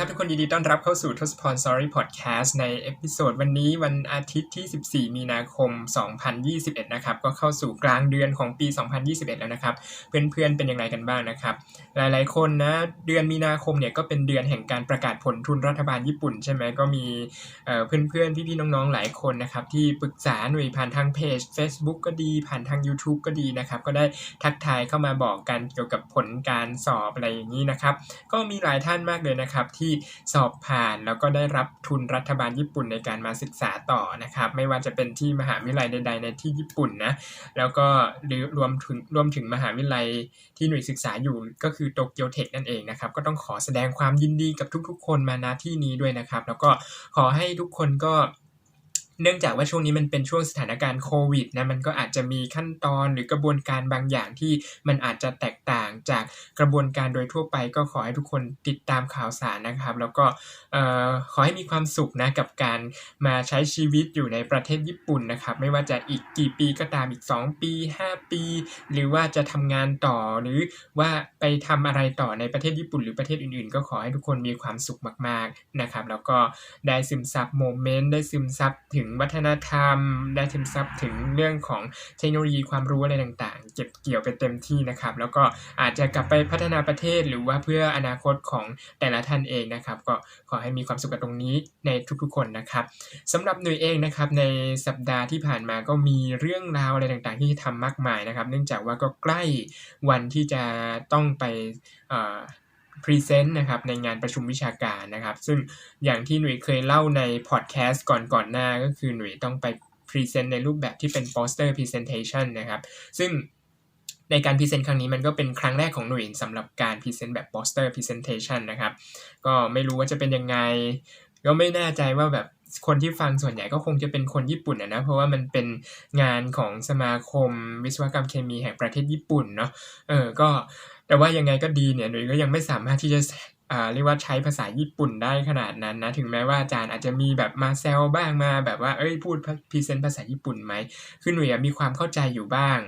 ครับทุกคนยินดีต้อนรับเข้าสู่ทศพร Sorry Podcast ในเอพิโซดวันนี้วันอาทิตย์ที่ 14 มีนาคม 2021 นะครับ ก็เข้าสู่กลางเดือนของปี 2021 แล้วนะครับ เพื่อนๆ เป็นย่างไรกันบ้างนะครับ หลายๆ คนนะ เดือนมีนาคมเนี่ยก็เป็นเดือนแห่งการประกาศผลทุนรัฐบาลญี่ปุ่นใช่ไหมก็มีเพื่อนๆ พี่ๆ น้องๆ หลายคนนะครับ ที่ปรึกษาหน่วยผ่านทางเพจ Facebook ก็ดี ผ่านทาง YouTube ก็ดีนะครับ ก็ได้ทักทายเข้ามาบอกกันเกี่ยวกับผลการสอบอะไรอย่างนี้นะครับ ก็มีหลายท่านมากเลยนะครับที่สอบผ่าน แล้วก็ได้รับทุนรัฐบาลญี่ปุ่นในการมาศึกษาต่อนะครับ ไม่ว่าจะเป็นที่มหาวิทยาลัยใด ๆ ในที่ญี่ปุ่นนะแล้วก็หรือรวมถึงรวมถึงมหาวิทยาลัยที่หน่วยศึกษาอยู่ก็คือโตเกียวเทคนั่นเองนะครับก็ต้องขอแสดงความยินดีกับทุกๆ คนมาณที่นี้ด้วยนะครับ แล้วก็ขอให้ทุกคนก็ เนื่องจากว่าช่วงนี้มันเป็นช่วงสถานการณ์โควิดนะมันก็อาจจะมีขั้นตอนหรือกระบวนการบางอย่างที่มันอาจจะแตกต่างจากกระบวนการโดยทั่วไป ก็ขอให้ทุกคนติดตามข่าวสารนะครับ แล้วก็ขอให้มีความสุขนะกับการมาใช้ชีวิตอยู่ในประเทศญี่ปุ่นนะครับ ไม่ว่าจะอีกกี่ปีก็ตามอีก 2 ปี 5 ปี หรือว่าจะทำงานต่อหรือว่าไปทำอะไรต่อในประเทศญี่ปุ่นหรือประเทศอื่นๆ ก็ขอให้ทุกคนมีความสุขมาก ๆนะครับ แล้วก็ได้ซึมซับโมเมนต์ได้ซึมซับถึงวัฒนธรรม ได้ซึมซับถึงเรื่องของเทคโนโลยีความรู้อะไรต่างๆ เก็บเกี่ยวไปเต็มที่นะครับ แล้วก็อาจจะกลับไปพัฒนาประเทศหรือว่าเพื่ออนาคตของแต่ละท่านเองนะครับ ก็ขอให้มีความสุขกับตรงนี้ในทุกๆคนนะครับสำหรับหน่ยเองนะครับในสัปดาห์ที่ผ่านมาก็มีเรื่องราวอะไรต่างๆ ที่ทำมากมายนะครับ เนื่องจากว่าก็ใกล้วันที่จะต้องไป พรีเซนต์นะครับในงานประชุมวิชาการนะครับ ซึ่งอย่างที่หนุ่ยเคยเล่าในพอดแคสต์ก่อนก่อนหน้าก็คือหนุ่ยต้องไปพรีเซนต์ในรูปแบบที่เป็นโปสเตอร์พรีเซนเทชันนะครับซึ่งในการพรีเซนต์ครั้งนี้มันก็เป็นครั้งแรกของหนุ่ยสำหรับการพรีเซนต์แบบโปสเตอร์พรีเซนเทชันนะครับ ก็ไม่รู้ว่าจะเป็นยังไง ก็ไม่แน่ใจว่าแบบคนที่ฟังส่วนใหญ่ก็คงจะเป็นคนญี่ปุ่นนะ เพราะว่ามันเป็นงานของสมาคมวิศวกรรมเคมีแห่งประเทศญี่ปุ่นเนาะเออก็ แต่ว่ายังไงก็ดีเนี่ยหนุ่ยก็ยังไม่สามารถที่จะอ่าเรียกว่าใช้ภาษาญี่ปุ่นได้ขนาดนั้นนะ ถึงแม้ว่าอาจารย์อาจจะมีแบบมาแซวบ้างมา แบบว่าเอ้ยพูดพรีเซนต์ภาษาญี่ปุ่นไหมคือหนุ่ยมีความเข้าใจอยู่บ้าง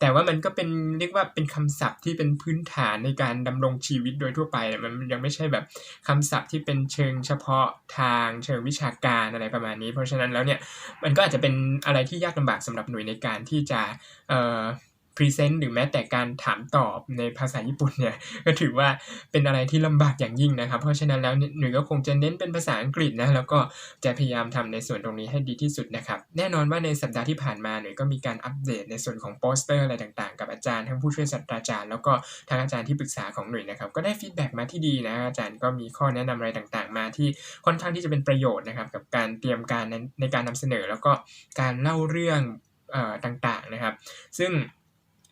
แต่ว่ามันก็เป็นเรียกว่าเป็นคำศัพท์ที่เป็นพื้นฐานในการดำรงชีวิตโดยทั่วไป มันยังไม่ใช่แบบคำศัพท์ที่เป็นเชิงเฉพาะทางเชิงวิชาการอะไรประมาณนี้ เพราะฉะนั้นแล้วเนี่ยมันก็อาจจะเป็นอะไรที่ยากลำบากสำหรับหน่วยในการที่จะเอ่อ พรีเซนต์หรือแม้แต่การถามตอบในภาษาญี่ปุ่นเนี่ยก็ถือว่าเป็นอะไรที่ลำบากอย่างยิ่งนะครับ เพราะฉะนั้นแล้วหน่ยก็คงจะเน้นเป็นภาษาอังกฤษนะแล้วก็จะพยายามทำในส่วนตรงนี้ให้ดีที่สุดนะครับ แน่นอนว่าในสัปดาห์ที่ผ่านมาหน่ยก็มีการอัปเดตในส่วนของโปสเตอร์อะไรต่างๆ กับอาจารย์ทั้งผู้ช่วยศาสตราจารย์แล้วก็ทางอาจารย์ที่ปรึกษาของหน่ยนะครับก็ได้ฟีดแบ็กมาที่ดีนะอาจารย์ก็มีข้อแนะนำอะไรต่างๆ มาที่ค่อนข้างที่จะเป็นประโยชน์นะครับกับการเตรียมการในการนำเสนอแล้วก็การเล่าเรื่องต่างๆนะครับ ซึ่ง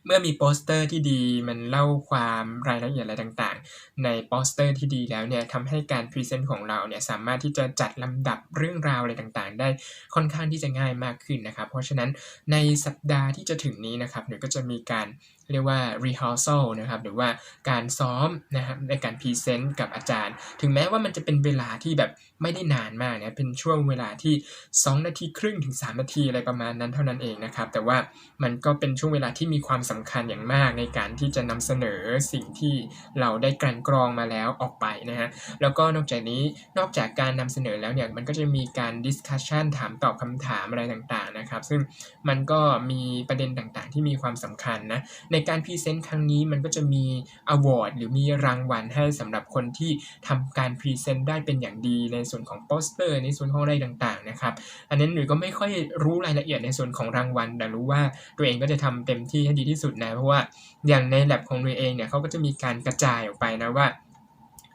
เมื่อมีโปสเตอร์ที่ดีมันเล่าความรายละเอียดอะไรต่างๆ ในโปสเตอร์ที่ดีแล้วเนี่ยทำให้การพรีเซนต์ของเราเนี่ยสามารถที่จะจัดลำดับเรื่องราวอะไรต่างๆ ได้ค่อนข้างที่จะง่ายมากขึ้นนะครับ เพราะฉะนั้นในสัปดาห์ที่จะถึงนี้นะครับเดี๋ยวก็จะมีการ เรียกว่า rehearsal นะครับหรือว่าการซ้อมนะครับในการพรีเซนต์กับอาจารย์ ถึงแม้ว่ามันจะเป็นเวลาที่แบบไม่ได้นานมากนะเป็นช่วงเวลาที่ 2 นาทีครึ่งถึง 3 นาทีอะไรประมาณนั้นเท่านั้นเองนะครับ แต่ว่ามันก็เป็นช่วงเวลาที่มีความสำคัญอย่างมากในการที่จะนำเสนอสิ่งที่เราได้กลั่นกรองมาแล้วออกไปนะฮะแล้วก็นอกจากนี้นอกจากการนำเสนอแล้วเนี่ยมันก็จะมีการ discussion ถามตอบคำถามอะไรต่างๆนะครับ ซึ่งมันก็มีประเด็นต่างๆ ที่มีความสำคัญนะในการพรีเซนต์ครั้งนี้มันก็จะมีอวอร์ดหรือมีรางวัลให้สำหรับคนที่ทำการพรีเซนต์ได้เป็นอย่างดีในส่วนของโปสเตอร์ ในส่วนของอะไรต่างๆนะครับอันนั้นหนูก็ไม่ค่อยรู้รายละเอียดในส่วนของรางวัลแต่รู้ว่าตัวเองก็จะทำเต็มที่ให้ดีที่สุดนะเพราะว่าอย่างในแลบของตัวเองเนี่ยเขาก็จะมีการกระจายออกไปนะว่า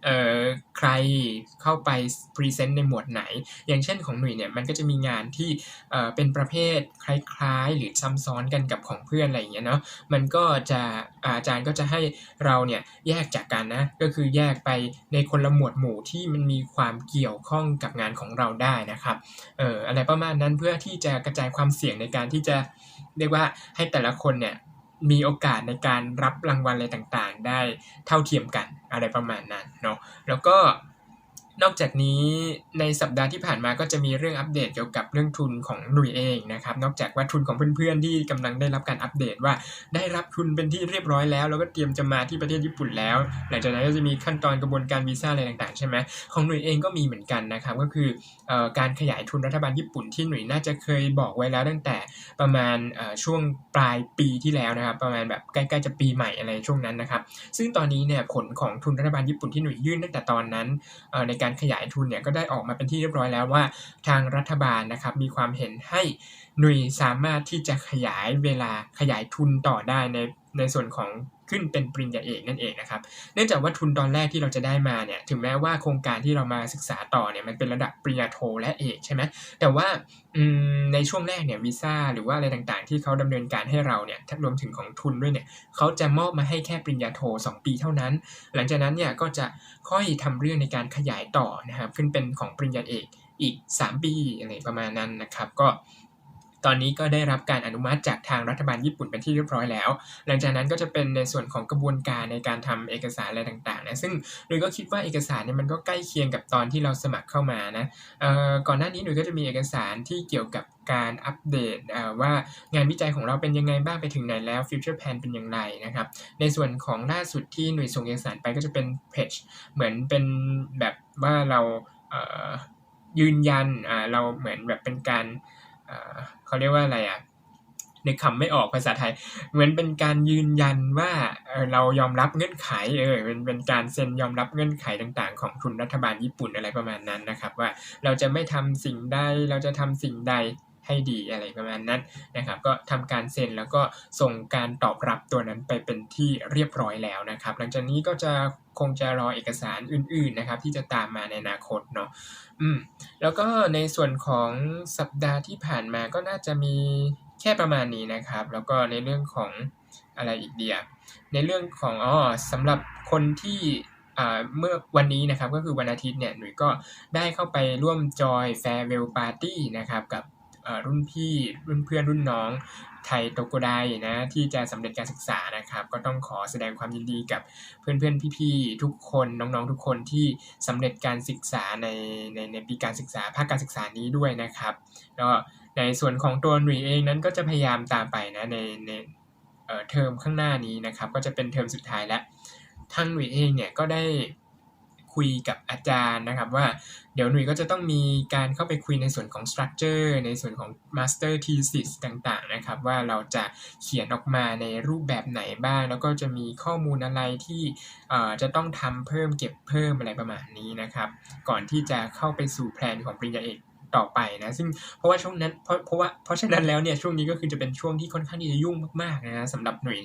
เอ่อใครเข้าไปพรีเซนต์ในหมวดไหน อย่างเช่นของหนุ่ยเนี่ยมันก็จะมีงานที่เอ่อเป็นประเภทคล้ายๆ หรือซ้ำซ้อนกันกับของเพื่อนอะไรอย่างเงี้ยเนาะมันก็จะอาจารย์ก็จะให้เราเนี่ยแยกจากกันนะก็คือแยกไปในคนละหมวดหมู่ที่มันมีความเกี่ยวข้องกับงานของเราได้นะครับเอ่ออะไรประมาณนั้นเพื่อที่จะกระจายความเสี่ยงในการที่จะเรียกว่าให้แต่ละคนเนี่ย มีโอกาสในการรับรางวัลอะไรต่างๆ ได้เท่าเทียมกันอะไรประมาณนั้นเนาะแล้วก็ นอกจากนี้ในสัปดาห์ที่ผ่านมาก็จะมีเรื่องอัปเดตเกี่ยวกับเรื่องทุนของหนุ่ยเองนะครับ นอกจากว่าทุนของเพื่อนๆที่กำลังได้รับการอัปเดตว่าได้รับทุนเป็นที่เรียบร้อยแล้ว แล้วก็เตรียมจะมาที่ประเทศญี่ปุ่นแล้ว หลังจากนั้นก็จะมีขั้นตอนกระบวนการวีซ่าอะไรต่างๆใช่ไหมของหนุ่ยเองก็มีเหมือนกันนะครับ ก็คือการขยายทุนรัฐบาลญี่ปุ่นที่หนุ่ยน่าจะเคยบอกไว้แล้วตั้งแต่ประมาณช่วงปลายปีที่แล้วนะครับ ประมาณแบบใกล้ๆจะปีใหม่อะไรช่วงนั้นนะครับ ซึ่งตอนนี้เนี่ยผลของทุนรัฐบาลญี่ปุ่นที่หนุ่ยยื่นตั้งแต่ตอนนั้นในการขยายทุนเนี่ยก็ได้ออกมาเป็นที่เรียบร้อยแล้วว่า ทางรัฐบาลนะครับมีความเห็นให้หน่วยสามารถที่จะขยายเวลาขยายทุนต่อได้ใน ในส่วนของขึ้นเป็นปริญญาเอกนั่นเองนะครับ เนื่องจากว่าทุนตอนแรกที่เราจะได้มาเนี่ย ถึงแม้ว่าโครงการที่เรามาศึกษาต่อเนี่ยมันเป็นระดับปริญญาโทและเอกใช่ไหมแต่ว่าในช่วงแรกเนี่ยวีซ่าหรือว่าอะไรต่างๆ ที่เขาดำเนินการให้เราเนี่ยรวมถึงของทุนด้วยเนี่ยเขาจะมอบมาให้แค่ปริญญาโท 2 ปีเท่านั้น หลังจากนั้นเนี่ยก็จะค่อยทำเรื่องในการขยายต่อนะครับขึ้นเป็นของปริญญาเอกอีก 3 ปีอะไรประมาณนั้นนะครับ ก็ ตอนนี้ก็ได้รับการอนุมัติจากทางรัฐบาลญี่ปุ่นเป็นที่เรียบร้อยแล้ว หลังจากนั้นก็จะเป็นในส่วนของกระบวนการในการทำเอกสารอะไรต่างๆนะซึ่งหนูก็คิดว่าเอกสารเนี่ยมันก็ใกล้เคียงกับตอนที่เราสมัครเข้ามานะก่อนหน้านี้หนูก็จะมีเอกสารที่เกี่ยวกับการอัปเดตว่างานวิจัยของเราเป็นยังไงบ้างไปถึงไหนแล้ว future plan เป็นอย่างไรนะครับ ในส่วนของล่าสุดที่หน่วยส่งเอกสารไปก็จะเป็นเพจเหมือนเป็นแบบว่าเรายืนยันเราเหมือนแบบเป็นการ เขาเรียกว่าอะไรอะในคำไม่ออกภาษาไทย เหมือนเป็นการยืนยันว่าเรายอมรับเงื่อนไขเออเป็นเป็นการเซ็นยอมรับเงื่อนไขต่าง ๆ ของทุนรัฐบาลญี่ปุ่นอะไรประมาณนั้นนะครับ ว่าเราจะไม่ทำสิ่งใดเราจะทำสิ่งใด ให้ดีอะไรประมาณนั้นนะครับก็ทำการเซ็นแล้วก็ส่งการตอบรับตัวนั้นไปเป็นที่เรียบร้อยแล้วนะครับ หลังจากนี้ก็จะคงจะรอเอกสารอื่นๆนะครับที่จะตามมาในอนาคตเนาะอืมแล้วก็ในส่วนของสัปดาห์ที่ผ่านมาก็น่าจะมีแค่ประมาณนี้นะครับ แล้วก็ในเรื่องของอะไรอีกเดียในเรื่องของอ๋อสำหรับคนที่เมื่อวันนี้นะครับก็คือวันอาทิตย์เนี่ยหนุ่ยก็ได้เข้าไปร่วมจอยแฟร์เวลปาร์ตี้นะครับกับ รุ่นพี่รุ่นเพื่อนรุ่นน้องไทยโตโกไดนะที่จะสำเร็จการศึกษานะครับ ก็ต้องขอแสดงความยินดีกับเพื่อนๆพี่ๆทุกคนน้องๆทุกคนที่สำเร็จการศึกษาในในในปีการศึกษาภาคการศึกษานี้ด้วยนะครับแล้วในส่วนของตัวหนุ่ยเองนั้นก็จะพยายามตามไปนะในในเทอมข้างหน้านี้นะครับ ก็จะเป็นเทอมสุดท้ายแล้วทั้งหนุ่ยเองเนี่ยก็ได้ คุยกับอาจารย์นะครับว่าเดี๋ยวหนุ่ยก็จะต้องมีการเข้าไปคุยในส่วนของ structure ในส่วนของ master thesis ต่างๆนะครับว่าเราจะเขียนออกมาในรูปแบบไหนบ้าง แล้วก็จะมีข้อมูลอะไรที่จะต้องทำเพิ่มเก็บเพิ่มอะไรประมาณนี้นะครับ ก่อนที่จะเข้าไปสู่แผนของปริญญาเอก ต่อไปนะซึ่งเพราะว่าช่วงนั้นเพราะเพราะว่าเพราะฉะนั้นแล้วเนี่ยช่วงนี้ก็คือจะเป็นช่วงที่ค่อนข้างที่จะยุ่งมากๆนะสำหรับหน่วย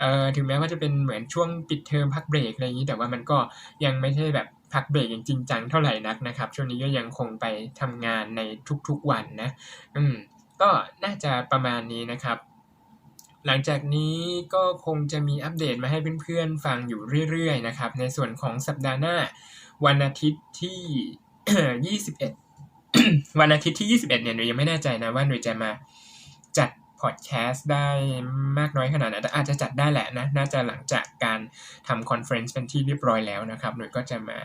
เอ่อถึงแม้ว่าจะเป็นเหมือนช่วงปิดเทอมพักเบรกอะไรอย่างนี้แต่ว่ามันก็ยังไม่ใช่แบบพักเบรกอย่างจริงจังเท่าไหร่นักนะครับช่วงนี้ก็ยังคงไปทำงานในทุกๆวันนะอืมก็น่าจะประมาณนี้นะครับหลังจากนี้ก็คงจะมีอัปเดตมาให้เพื่อนๆฟังอยู่เรื่อยๆนะครับ ในส่วนของสัปดาห์หน้าวันอาทิตย์ที่ 21 วันอาทิตย์ที่ 21 เนี่ยหนูยังไม่แน่ใจนะว่าหนูจะมาจัดพอดแคสต์ได้มากน้อยขนาดไหนแต่อาจจะจัดได้แหละนะน่าจะหลังจากการทำคอนเฟรนซ์เป็นที่เรียบร้อยแล้วนะครับหนูก็จะมา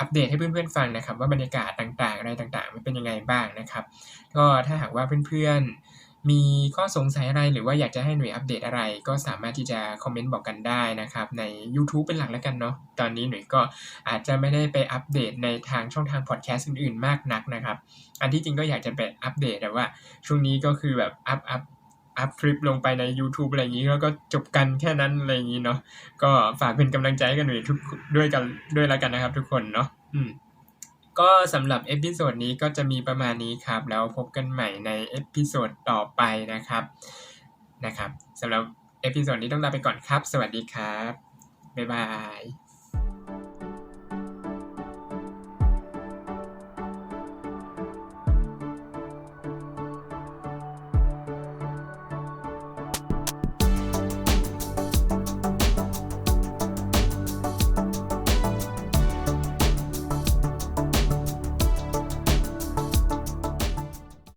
อัปเดตให้เพื่อนๆฟังนะครับ ว่าบรรยากาศต่างๆ อะไรต่างๆ มันเป็นยังไงบ้างนะครับ ก็ถ้าหากว่าเพื่อนๆ มีข้อสงสัยอะไรหรือว่าอยากจะให้หน่วยอัปเดตอะไร ก็สามารถที่จะคอมเมนต์บอกกันได้นะครับ ใน YouTube เป็นหลักแล้วกันเนาะตอนนี้หน่วยก็อาจจะไม่ได้ไปอัปเดตในทางช่องทางพอดแคสต์อื่นๆมากนักนะครับ อันที่จริงก็อยากจะไปอัปเดตแต่ว่า ช่วงนี้ก็คือแบบอัพอัพอัพคลิปลงไปใน YouTube อะไรอย่างนี้แล้วก็จบกันแค่นั้นอะไรอย่างนี้เนาะก็ฝากเป็นกำลังใจกันหน่อยทุกด้วยกันด้วยแล้วกันนะครับ ทุกคนเนาะอืม ก็สำหรับเอพิโซดนี้ก็จะมีประมาณนี้ครับ แล้วพบกันใหม่ในเอพิโซดต่อไปนะครับนะครับสำหรับเอพิโซดนี้ต้องลาไปก่อนครับ สวัสดีครับ บ๊ายบาย